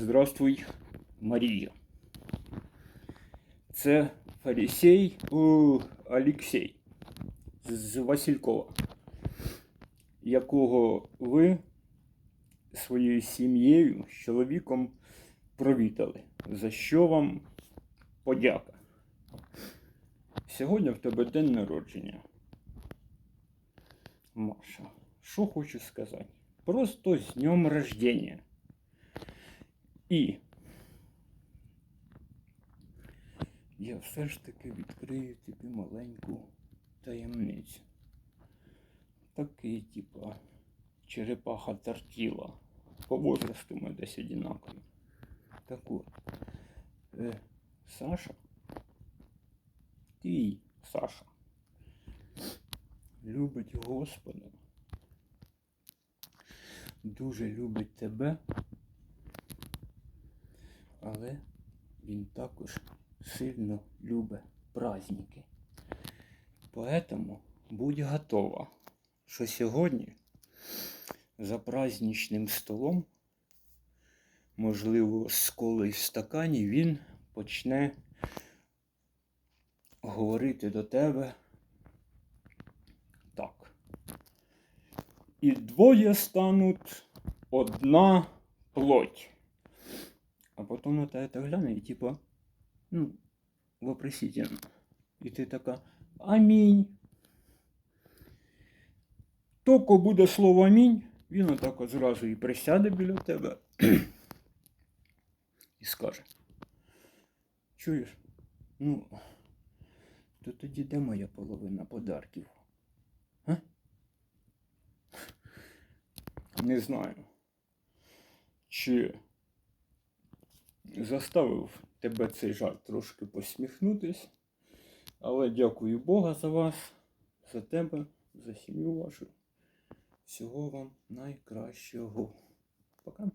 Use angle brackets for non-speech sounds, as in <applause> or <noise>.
Здравствуй, Марія. Це Фарісей о, Алексей з Василькова, якого ви своєю сім'єю з чоловіком провідали. За що вам подяка? Сьогодні в тебе день народження. Маша, що хочу сказати? Просто з днем рождения. І я все ж таки відкрию тобі маленьку таємницю. Такий, типа, черепаха тортіла. По возрасту ми десь одинакові. Так от, е, Саша, твій Саша, любить Господа, дуже любить тебе, але він також сильно любить праздники. Поэтому будь готова, що сьогодні за праздничним столом, можливо, з коли в стакані, він почне говорити до тебе так. І двоє стануть одна плоть. А потом на это гляне і типа, ну, вопросительно. І ти така Амінь. Тільки буде слово амінь, він отак от зразу і присяде біля тебе <clears throat> і скаже. Чуєш? Ну, то тоді де моя половина подарків? А? Не знаю. Чи заставив тебе цей жарт трошки посміхнутись. Але дякую Бога за вас, за тебе, за сім'ю вашу. Всього вам найкращого. Пока.